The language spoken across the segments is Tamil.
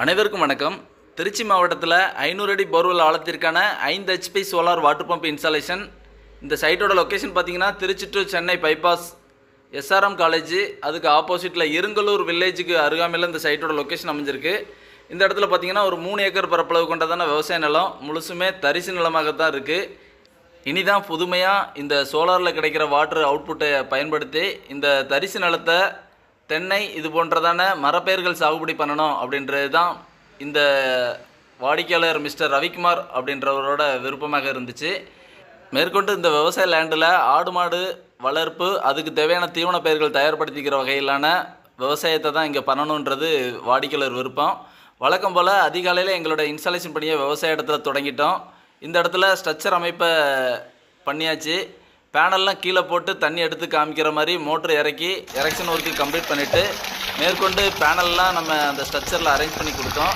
அனைவருக்கும் வணக்கம். திருச்சி மாவட்டத்தில் ஐநூறு அடி போர்வெல் ஆழத்திற்கான ஐந்து HP solar water pump installation இந்த சைட்டோட லொக்கேஷன் பார்த்தீங்கன்னா Trichy to Chennai bypass SRM college அதுக்கு ஆப்போசிட்டில் இருங்கலூர் வில்லேஜுக்கு அருகாமையில் இந்த சைட்டோட லொக்கேஷன் அமைஞ்சிருக்கு. இந்த இடத்துல பார்த்தீங்கன்னா ஒரு மூணு ஏக்கர் பரப்பளவு கொண்டதான விவசாய நிலம் முழுசுமே தரிசு நிலமாக தான் இருக்குது இனிதான் புதுமையாக இந்த சோலாரில் கிடைக்கிற வாட்டர் அவுட்புட்டை பயன்படுத்தி இந்த தரிசு நிலத்தை தென்னை இது போன்றதான மரப்பெயர்கள் சாகுபடி பண்ணணும் அப்படின்றது தான் இந்த வாடிக்கையாளர் மிஸ்டர் ரவிக்குமார் அப்படின்றவரோட விருப்பமாக இருந்துச்சு. மேற்கொண்டு இந்த விவசாய லேண்டில் ஆடு மாடு வளர்ப்பு அதுக்கு தேவையான தீவன பயிர்கள் தயார்படுத்திக்கிற வகையிலான விவசாயத்தை தான் இங்கே பண்ணணுன்றது வாடிக்கையாளர் விருப்பம். வழக்கம் போல் அதிகாலையில் எங்களோட இன்ஸ்டாலேஷன் பணியை விவசாய இடத்துல தொடங்கிட்டோம். இந்த இடத்துல ஸ்ட்ரக்சர் அமைப்பை பண்ணியாச்சு. பேனல்லாம் கீழே போட்டு தண்ணி எடுத்து காமிக்கிற மாதிரி மோட்ரு இறக்கி எரெக்ஷன் ஒர்க்கு கம்ப்ளீட் பண்ணிவிட்டு மேற்கொண்டு பேனல்லாம் நம்ம அந்த ஸ்ட்ரக்சரில் அரேஞ்ச் பண்ணி கொடுத்தோம்.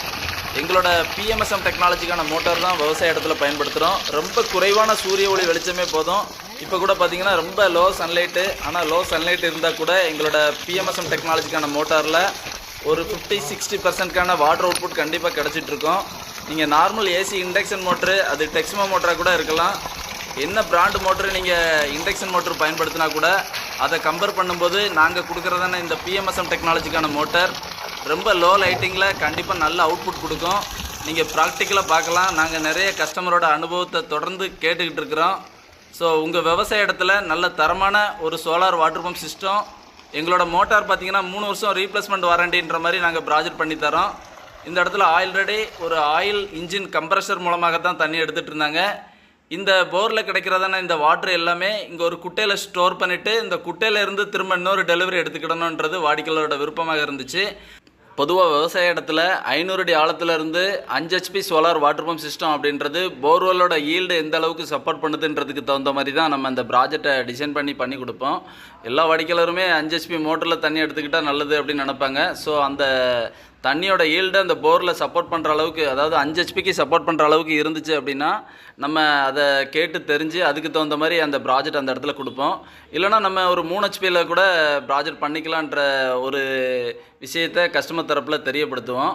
எங்களோட பிஎம்எஸ்எம் டெக்னாலஜிக்கான மோட்டார் தான் விவசாய இடத்துல பயன்படுத்துகிறோம் ரொம்ப குறைவான சூரிய ஒளி வெளிச்சமே போதும். இப்போ கூட பார்த்தீங்கன்னா ரொம்ப லோ சன்லைட்டு ஆனால் லோ சன்லைட் இருந்தால் கூட எங்களோட பிஎம்எஸ்எம் டெக்னாலஜிக்கான மோட்டாரில் ஒரு ஃபிஃப்டி சிக்ஸ்டி பர்சன்ட்கான வாட்டர் அவுட்புட் கண்டிப்பாக கிடச்சிட்ருக்கோம் நீங்கள் நார்மல் ஏசி இண்டக்ஷன் மோட்ரு அது டெக்ஸ்மோ மோட்டராக கூட இருக்கலாம். என்ன பிராண்ட் மோட்ரு நீங்கள் இண்டக்ஷன் மோட்ரு பயன்படுத்தினா கூட அதை கம்பேர் பண்ணும்போது நாங்கள் கொடுக்குறதான இந்த பிஎம்எஸ்எம் டெக்னாலஜிக்கான மோட்டர் ரொம்ப லோ லைட்டிங்கில் கண்டிப்பாக நல்ல அவுட்புட் கொடுக்கும். நீங்கள் ப்ராக்டிக்கலாக பார்க்கலாம். நாங்கள் நிறைய கஸ்டமரோட அனுபவத்தை தொடர்ந்து கேட்டுக்கிட்டு இருக்கிறோம். ஸோ உங்கள் விவசாய இடத்துல நல்ல தரமான ஒரு சோலார் வாட்டர் பம்ப் சிஸ்டம் எங்களோட மோட்டார் பார்த்தீங்கன்னா மூணு வருஷம் ரீப்ளேஸ்மெண்ட் வாரண்டின்ற மாதிரி நாங்கள் ப்ராஜெக்ட் பண்ணி தரோம். இந்த இடத்துல ஆல்ரெடி ஒரு ஆயில் இன்ஜின் கம்ப்ரஷர் மூலமாக தான் தண்ணி எடுத்துகிட்டு இருந்தாங்க. இந்த போரில் கிடைக்கிறதான இந்த வாட்ரு எல்லாமே இங்கே ஒரு குட்டையில் ஸ்டோர் பண்ணிவிட்டு இந்த குட்டையிலேருந்து திரும்ப இன்னொரு டெலிவரி எடுத்துக்கிடணுன்றது வாடிக்கையாளரோட விருப்பமாக இருந்துச்சு. பொதுவாக விவசாய இடத்துல ஐநூறு அடி ஆழத்துலேருந்து அஞ்சு HP solar water pump system அப்படின்றது போர்வெல்லோட ஈல்டு எந்த அளவுக்கு சப்போர்ட் பண்ணுதுன்றதுக்கு தகுந்த மாதிரி தான் நம்ம அந்த ப்ராஜெக்டை டிசைன் பண்ணி பண்ணி கொடுப்போம். எல்லா வாடிக்கையாளருமே அஞ்சு ஹெச்பி மோட்டரில் தண்ணி எடுத்துக்கிட்டால் நல்லது அப்படின்னு நினைப்பாங்க. ஸோ அந்த தண்ணியோட ஈல்டு அந்த போரில் சப்போர்ட் பண்ணுற அளவுக்கு அதாவது அஞ்சு ஹெச்பிக்கு சப்போர்ட் பண்ணுற அளவுக்கு இருந்துச்சு அப்படின்னா நம்ம அதை கேட்டு தெரிஞ்சு அதுக்கு தகுந்த மாதிரி அந்த ப்ராஜெக்ட் அந்த இடத்துல கொடுப்போம். இல்லைனா நம்ம ஒரு மூணு ஹெச்பியில் கூட ப்ராஜெக்ட் பண்ணிக்கலான்ற ஒரு விஷயத்தை கஸ்டமர் தரப்பில் தெரியப்படுத்துவோம்.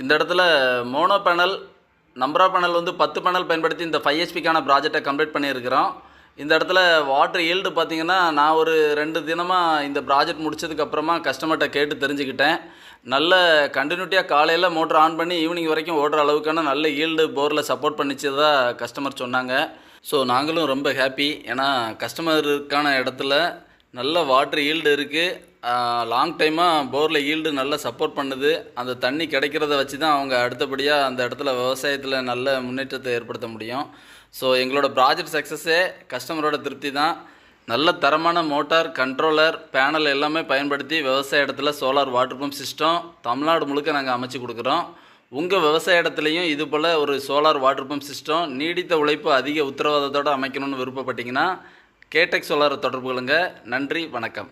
இந்த இடத்துல மோனோ பேனல் நம்பரா பேனல் வந்து பத்து பேனல் பயன்படுத்தி இந்த ஃபைவ் ஹெச்பிக்கான ப்ராஜெக்டை கம்ப்ளீட் பண்ணியிருக்கிறோம். இந்த இடத்துல வாட்டர் ஈல்டு பார்த்தீங்கன்னா நான் ஒரு ரெண்டு தினமாக இந்த ப்ராஜெக்ட் முடிச்சதுக்கப்புறமா கஸ்டமர்கிட்ட கேட்டு தெரிஞ்சுக்கிட்டேன். நல்ல கண்டினியூட்டியாக காலையில் மோட்டர் ஆன் பண்ணி ஈவினிங் வரைக்கும் ஓடுற அளவுக்கான நல்ல ஈல்டு போரில் சப்போர்ட் பண்ணிச்சதாக கஸ்டமர் சொன்னாங்க. ஸோ நாங்களும் ரொம்ப ஹாப்பி ஏன்னா கஸ்டமருக்கான இடத்துல நல்ல வாட்ரு ஈல்டு இருக்குது லாங் டைமாக போரில் ஈல்டு நல்லா சப்போர்ட் பண்ணுது. அந்த தண்ணி கிடைக்கிறத வச்சு தான் அவங்க அடுத்தபடியாக அந்த இடத்துல விவசாயத்தில் நல்ல முன்னேற்றத்தை ஏற்படுத்த முடியும். ஸோ எங்களோட ப்ராஜெக்ட் சக்ஸஸே கஸ்டமரோட திருப்தி தான் நல்ல தரமான மோட்டார் கண்ட்ரோலர் பேனல் எல்லாமே பயன்படுத்தி விவசாய இடத்துல solar water pump system Tamil Nadu முழுக்க நாங்கள் அமைச்சு கொடுக்குறோம். உங்கள் விவசாய இடத்துலையும் இது போல் ஒரு சோலார் வாட்டர் பம்ப் சிஸ்டம் நீடித்த உழைப்பு அதிக உத்தரவாதத்தோடு அமைக்கணும்னு விருப்பப்பட்டீங்கன்னா கேடெக் சோலாரை தொடர்பு கொள்ளுங்க நன்றி வணக்கம்.